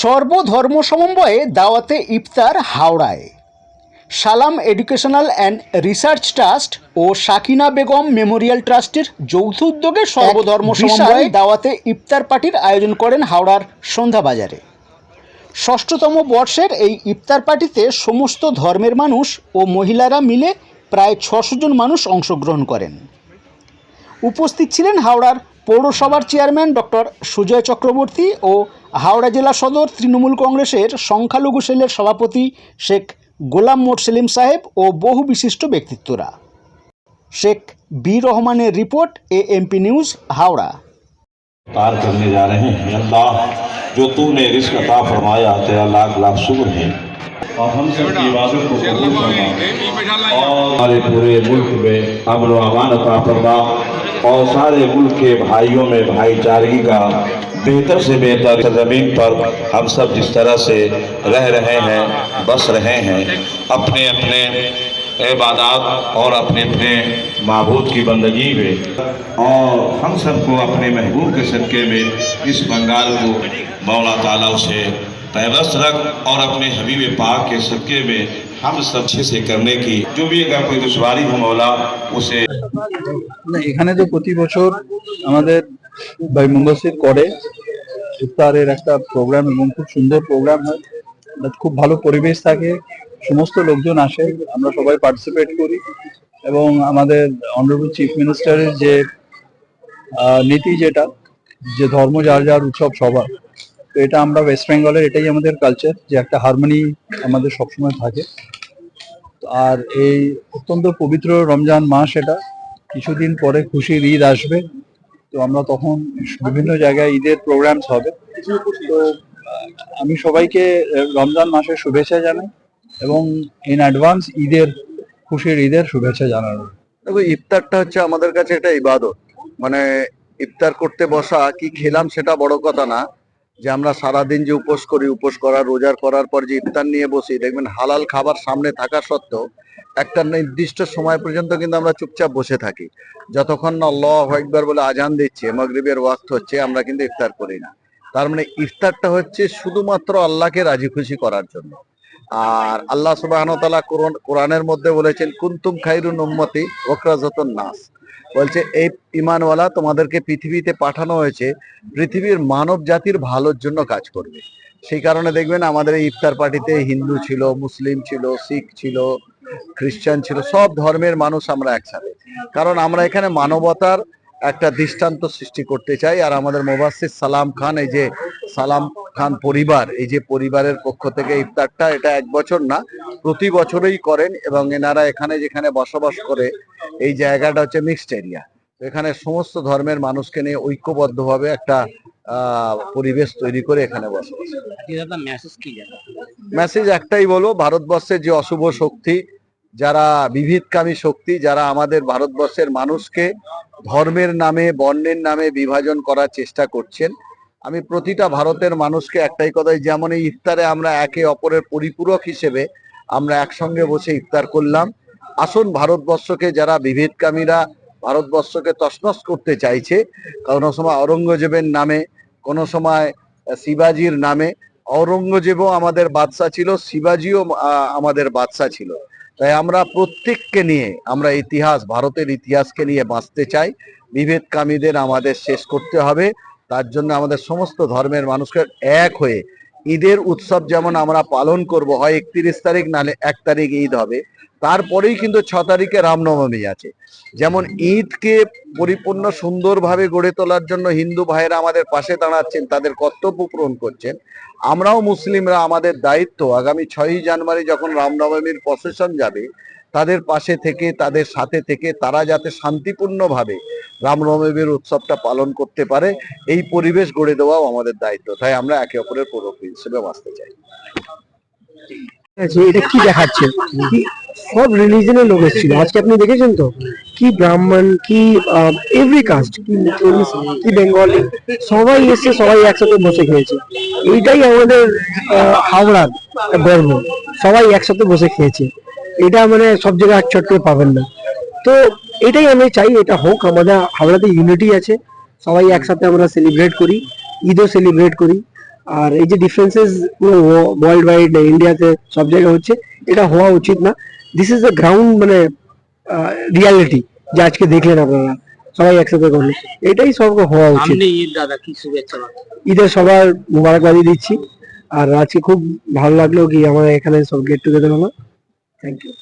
সর্বধর্ম সমন্বয়ে দাওয়াতে ইফতার হাওড়ায়। Salam educational and research trust O Sakina Begum memorial ট্রাস্টের যৌথ উদ্যোগে সর্বধর্ম সমন্বয়ে দাওয়াতে ইফতার পার্টির আয়োজন করেন হাওড়ার সন্ধ্যাবাজারে। ষষ্ঠতম বর্ষের এই ইফতার পার্টিতে সমস্ত ধর্মের মানুষ ও মহিলারা মিলে প্রায় ছশো জন মানুষ অংশগ্রহণ করেন। উপস্থিত ছিলেন হাওড়ার পৌরসভার চেয়ারম্যান ডক্টর সুজয় চক্রবর্তী ও হাওড়া জেলা সদর তৃণমূল কংগ্রেসের সংখ্যালঘু সেলের সভাপতি শেখ গোলাম মোট সেলিম সাহেব ও বহু বিশিষ্ট ব্যক্তিত্বরা শেখ বি রহমানের report A MP news Howrah पार करने जा रहे हैं अल्लाह जो तूने रिस्क अता फरमाया तेरा लाख लाख शुक्र है और हम सब की इबादत को कबूल फरमा और हमारे पूरे मुल्क में अमन व अमान अता फरमा اور سارے ملک کے بھائیوں میں بھائی چارگی کا بہتر سے بہتر زمین پر ہم سب جس طرح سے رہ رہے ہیں، بس رہے ہیں، اپنے اپنے عبادات اور اپنے اپنے معبود کی بندگی میں اور ہم سب کو اپنے محبوب کے صدقے میں اس بنگال کو مولا تعالیٰ سے پیوست رکھ اور اپنے حبیب پاک کے صدقے میں हम सब अच्छे से करने की जो भी अगर कोई दुश्वारी हो मौला उसे না এখানে তো প্রতি বছর আমাদের ভাই মুম্বাসির করে ইফতারের একটা প্রোগ্রাম এবং খুব সুন্দর প্রোগ্রাম হয় আর খুব ভালো পরিবেশ থাকে সমস্ত লোকজন আসে আমরা সবাই পার্টিসিপেট করি এবং আমাদের অনারেবল চিফ মিনিস্টারের যে আহ, নীতি যেটা যে ধর্ম যার যার উৎসব সবার তো এটা আমরা ওয়েস্ট বেঙ্গলের এটাই আমাদের কালচার যে একটা হারমোনি আমাদের সবসময় থাকে। আর এই অত্যন্ত পবিত্র রমজান মাস এটা, কিছুদিন পরে খুশির ঈদ আসবে। তো আমরা তখন বিভিন্ন জায়গায় ঈদের প্রোগ্রামস হবে। তো, আমি সবাইকে রমজান মাসের শুভেচ্ছা জানাই এবং ইন অ্যাডভান্স ঈদের, খুশির ঈদের শুভেচ্ছা জানানো। দেখো, ইফতারটা হচ্ছে আমাদের কাছে একটা ইবাদত। মানে ইফতার করতে বসা, কি খেলাম সেটা বড় কথা না। যে আমরা সারাদিন যে উপোস করি, উপোস করার, রোজার করার পর যে ইফতার নিয়ে বসি, দেখবেন হালাল খাবার সামনে থাকা সত্ত্বেও একটা নির্দিষ্ট সময় পর্যন্ত কিন্তু আমরা চুপচাপ বসে থাকি। যতক্ষণ না আল্লাহ একবার বলে আজান দিচ্ছে, মগরিবের ওয়াক্ত হচ্ছে, আমরা কিন্তু ইফতার করি না। তার মানে ইফতারটা হচ্ছে শুধুমাত্র আল্লাহকে রাজি খুশি করার জন্য। আর আল্লাহ সুবাহ কোরআনের মধ্যে বলেছেন, কুন্তুম খাইরুন উম্মতি ওকরাজতন নাস। বলছে, এই ইমানওয়ালা তোমাদেরকে পৃথিবীতে পাঠানো হয়েছে, পৃথিবীর মানব জাতির ভালোর জন্য কাজ করবে। সেই কারণে দেখবেন আমাদের এই ইফতার পার্টিতে হিন্দু ছিল, মুসলিম ছিল, শিখ ছিল খ্রিস্টান ছিল, সব ধর্মের মানুষ আমরা একসাথে। কারণ আমরা এখানে মানবতার একটা দৃষ্টান্ত সৃষ্টি করতে চাই। আর আমাদের মোবাসির সালাম খান এই যে সালাম খান পরিবার এই যে পরিবারের পক্ষ থেকে ইফতারটা এটা এক বছর না প্রতি বছরই করেন এবং এনারা এখানে যেখানে বসবাস করে এই জায়গাটা হচ্ছে মিক্সড এরিয়া এখানে সমস্ত ধর্মের মানুষকে নিয়ে ঐক্যবদ্ধভাবে একটা আহ পরিবেশ তৈরি করে এখানে বসবাস। মেসেজ একটাই বলব ভারতবর্ষের যে অশুভ শক্তি যারা বিভেদকামী শক্তি যারা আমাদের ভারতবর্ষের মানুষকে ধর্মের নামে, বর্ণের নামে বিভাজন করার চেষ্টা করছেন। আমি প্রতিটা ভারতের মানুষকে একটাই কথাই, যেমন এই ইফতারে আমরা একে অপরের পরিপূরক হিসেবে আমরা একসঙ্গে বসে ইফতার করলাম। আসুন ভারতবর্ষকে যারা বিভেদকামীরা ভারতবর্ষকে তছনছ করতে চাইছে, কোনো সময় অরঙ্গজেবের নামে, কোনো সময় শিবাজির নামে। অরঙ্গজেবও আমাদের বাদশা ছিল, শিবাজিও আমাদের বাদশা ছিল। তাই আমরা প্রত্যেককে নিয়ে আমরা ইতিহাস, ভারতের ইতিহাসকে নিয়ে বাঁচতে চাই। বিভেদকামীদের আমাদের শেষ করতে হবে। তার জন্য আমাদের সমস্ত ধর্মের মানুষকে এক হয়ে ঈদের উৎসব যেমন আমরা পালন করব, হয় একত্রিশ তারিখ নালে এক তারিখ ঈদ হবে, তারপরেই কিন্তু ছ তারিখে রামনবমী আছে। যেমন ঈদকে পরিপূর্ণ সুন্দরভাবে গড়ে তোলার জন্য হিন্দু ভাইয়েরা আমাদের পাশে দাঁড়াচ্ছেন, তাদের কর্তব্য পূরণ করছেন। আমরাও মুসলিমরা আমাদের দায়িত্ব, আগামী ছয়ই জানুয়ারি যখন রামনবমীর প্রসেশন যাবে, তাদের পাশে থেকে, তাদের সাথে থেকে তারা যাতে শান্তিপূর্ণভাবে রামনবমীর উৎসবটা পালন করতে পারে, এই পরিবেশ গড়ে দেওয়াও আমাদের দায়িত্ব। তাই আমরা একে অপরের পূরক হিসেবে বাঁচতে চাই। এটা কি দেখাচ্ছে? সব রিলিজনের লোক এসেছিল। আজকে আপনি দেখেছেন তো? কি ব্রাহ্মণ, কি এভরি কাস্ট কি মুসলিম, কি বেঙ্গলি সবাই এসে সবাই একসাথে বসে খেয়েছে। এইটাই আমাদের হাওড়ার গর্ব সবাই একসাথে বসে খেয়েছে। এটা মানে সব জায়গায় এক চটকে পাবেন না। তো এটাই আমি চাই এটা হোক আমাদের হাওড়াতে ইউনিটি আছে সবাই একসাথে আমরা সেলিব্রেট করি ঈদও সেলিব্রেট করি আর এই যে ডিফারেন্সেস ওয়ার্ল্ড ওয়াইড ইন্ডিয়াতে সব জায়গায় হচ্ছে এটা হওয়া উচিত না। দিস ইজ দ্য গ্রাউন্ড মানে রিয়ালিটি যে আজকে দেখলেন আপনারা সবাই একসাথে করলে। এটাই সব হওয়া উচিত? ঈদের সবার মুবারকবাদি দিচ্ছি আর আজকে খুব ভালো লাগল কি আমার এখানে সব গেট টুগেদার হলো থ্যাংক ইউ